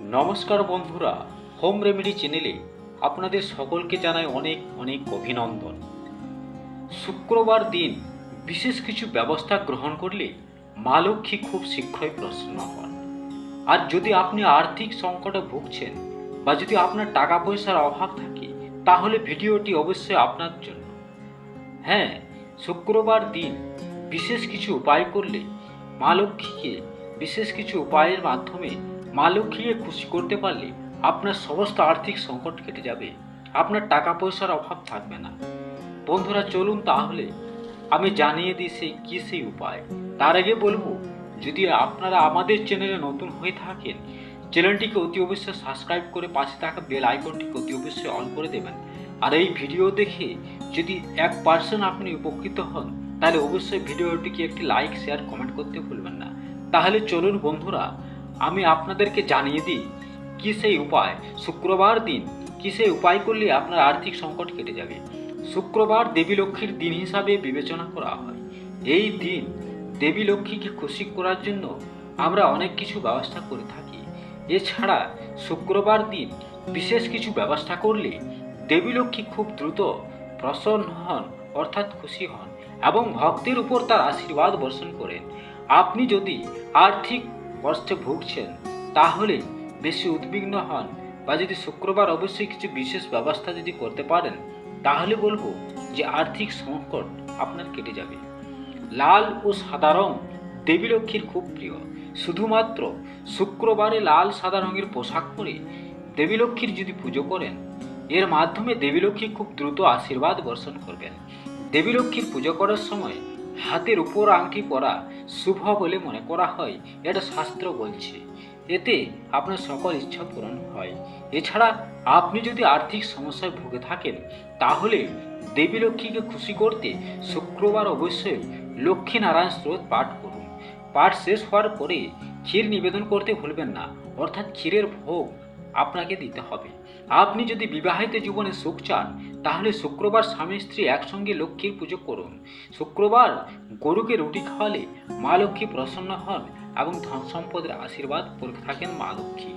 নমস্কার বন্ধুরা, home remedy চ্যানেলে আপনাদের সকলকে জানাই অনেক অনেক অভিনন্দন। শুক্রবার দিন বিশেষ কিছু ব্যবস্থা গ্রহণ করলে মা লক্ষ্মী খুব শীঘ্রই প্রসন্ন হন। আর যদি আপনি আর্থিক সংকটে ভুগছেন বা যদি আপনার টাকা পয়সার অভাব থাকে, তাহলে ভিডিওটি অবশ্যই আপনার জন্য। হ্যাঁ শুক্রবার দিন বিশেষ কিছু উপায় করলে মা লক্ষ্মীকে বিশেষ কিছু উপায়ের মাধ্যমে মা লক্ষ্মীকে খুশি করতে পারলে আপনার সমস্ত আর্থিক সংকট কেটে যাবে। আপনার টাকা পয়সার অভাব থাকবে না। বন্ধুরা, চলুন তাহলে। আমি জানিয়ে দিই সেই কী সেই উপায়। তার আগে বলব, যদি আপনারা আমাদের চ্যানেলে নতুন হয়ে থাকেন, চ্যানেলটিকে অতি অবশ্যই সাবস্ক্রাইব করে পাশে থাকা বেল আইকনটিকে অতি অবশ্যই অন করে দেবেন। আর এই ভিডিও দেখে যদি এক পার্সেন্ট আপনি উপকৃত হন, তাহলে অবশ্যই ভিডিওটিকে একটি লাইক, শেয়ার, কমেন্ট করতে ভুলবেন না। তাহলে চলুন বন্ধুরা আমি আপনাদেরকে জানিয়ে দিই, কী সেই উপায়? শুক্রবার দিন কী সেই উপায় করলে আপনার আর্থিক সংকট কেটে যাবে? শুক্রবার দেবী লক্ষ্মীর দিন হিসাবে বিবেচনা করা হয়। এই দিন দেবী লক্ষ্মীকে খুশি করার জন্য আমরা অনেক কিছু ব্যবস্থা করে থাকি। এছাড়া শুক্রবার দিন বিশেষ কিছু ব্যবস্থা করলে দেবী লক্ষ্মী খুব দ্রুত প্রসন্ন হন, অর্থাৎ খুশি হন এবং ভক্তের উপর তার আশীর্বাদ বর্ষণ করেন। আপনি যদি আর্থিক কষ্টে ভুগছেন, তাহলে বেশি উদ্বিগ্ন হন বা যদি শুক্রবার অবশ্যই কিছু বিশেষ ব্যবস্থা যদি করতে পারেন, তাহলে বলব যে আর্থিক সংকট আপনার কেটে যাবে। লাল ও সাদা রং দেবী লক্ষ্মীর খুব প্রিয়। শুধুমাত্র শুক্রবারে লাল সাদা রঙের পোশাক পরে দেবী লক্ষ্মীর যদি পুজো করেন, এর মাধ্যমে দেবী লক্ষ্মী খুব দ্রুত আশীর্বাদ বর্ষণ করবেন। দেবী লক্ষ্মীর পুজো করার সময় হাতের উপর আংটি পরা শুভ বলে মনে করা হয়, এটা শাস্ত্র বলছে। এতে আপনার সকল ইচ্ছা পূরণ হয়। এছাড়া আপনি যদি আর্থিক সমস্যায় ভুগে থাকেন, তাহলে দেবী লক্ষ্মীকে খুশি করতে শুক্রবার অবশ্যই লক্ষ্মী নারায়ণ স্রোত পাঠ করুন। পাঠ শেষ হওয়ার পরে ক্ষীর নিবেদন করতে ভুলবেন না, অর্থাৎ ক্ষীরের ভোগ আপনাকে দিতে হবে। আপনি যদি বিবাহিত জীবনে সুখ চান, তাহলে শুক্রবার স্বামী স্ত্রী একসঙ্গে লক্ষ্মীর পুজো করুন। শুক্রবার গরুকে রুটি খাওয়ালে মা লক্ষ্মী প্রসন্ন হন এবং ধন সম্পদের আশীর্বাদ করে থাকেন মা লক্ষ্মী।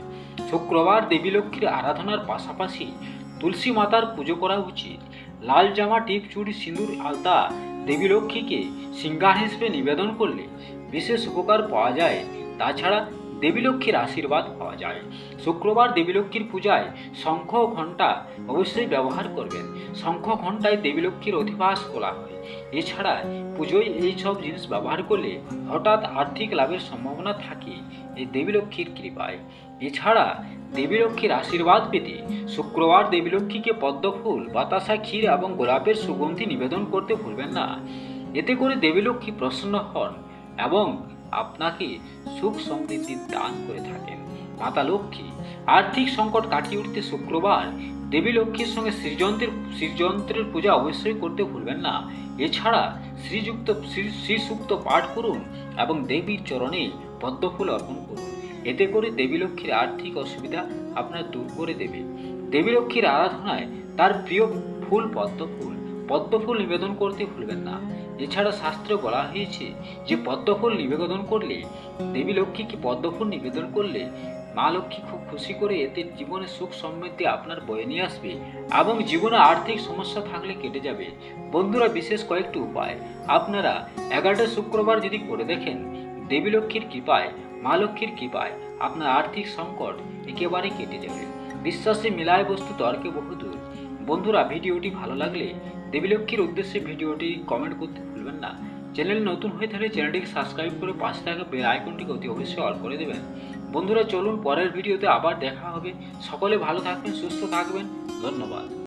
শুক্রবার দেবী লক্ষ্মীর আরাধনার পাশাপাশি তুলসী মাতার পুজো করা উচিত। লাল জামা, টিপ, চুড়ি, সিঁদুর, আলতা দেবী লক্ষ্মীকে সিঙ্গার হিসেবে নিবেদন করলে বিশেষ উপকার পাওয়া যায়। তাছাড়া দেবী লক্ষ্মীর আশীর্বাদ পাওয়া যায়। শুক্রবার দেবীলক্ষ্মীর পূজায় শঙ্খ ঘণ্টা অবশ্যই ব্যবহার করবেন। শঙ্খ ঘণ্টায় দেবীলক্ষ্মীর অধিবাস করা হয়। এছাড়া পুজোয় এই সব জিনিস ব্যবহার করলে হঠাৎ আর্থিক লাভের সম্ভাবনা থাকে এই দেবীলক্ষ্মীর কৃপায়। এছাড়া দেবীলক্ষ্মীর আশীর্বাদ পেতে শুক্রবার দেবী লক্ষ্মীকে পদ্মফুল বাতাসা, ক্ষীর এবং গোলাপের সুগন্ধি নিবেদন করতে ভুলবেন না। এতে করে দেবীলক্ষ্মী প্রসন্ন হন এবং আপনাকে সুখ সমৃদ্ধি দান করে থাকেন। মাতা লক্ষ্মী, আর্থিক সংকট কাটিয়ে উঠতে শুক্রবার দেবী লক্ষ্মীর সঙ্গে শ্রীযন্ত্রের শ্রীযন্ত্রের পূজা অবশ্যই করতে ভুলবেন না। এছাড়া শ্রীযুক্ত, শ্রী, শ্রীসূক্ত পাঠ করুন এবং দেবীর চরণে পদ্মফুল অর্পণ করুন। এতে করে দেবী লক্ষ্মীর আর্থিক অসুবিধা আপনার দূর করে দেবে। দেবী লক্ষ্মীর আরাধনায় তার প্রিয় ফুল পদ্মফুল। পদ্মফুল নিবেদন করতে ভুলবেন না। এছাড়া শাস্ত্রে বলা হয়েছে যে, পদ্মফুল নিবেদন করলে, দেবী লক্ষ্মীকে পদ্মফুল নিবেদন করলে, মা লক্ষ্মী খুব খুশি করে এতে জীবনে সুখ সমৃদ্ধি আপনার বয়ে নিয়ে আসবে এবং জীবনে আর্থিক সমস্যা থাকলে কেটে যাবে। বন্ধুরা, বিশেষ কয়েকটি উপায়। আপনারা এগারোটা শুক্রবার যদি করে দেখেন, দেবী লক্ষ্মীর কৃপায়, মা লক্ষ্মীর কৃপায় আপনার আর্থিক সংকট একেবারে কেটে যাবে। বিশ্বাসে মিলায় বস্তু তর্কে বহুদূর। বন্ধুরা, ভিডিওটি ভালো লাগলে দেবী লক্ষ্মীর উদ্দেশ্যে ভিডিওটি কমেন্ট করতে ভুলবেন না। চ্যানেল নতুন হয়ে থাকলে চ্যানেলটিকে সাবস্ক্রাইব করে পাশে থাকা বেল আইকনটিকে অতি অবশ্যই অল করে দেবেন। বন্ধুরা, চলুন পরের ভিডিওতে আবার দেখা হবে। সকলে ভালো থাকবেন, সুস্থ থাকবেন। ধন্যবাদ।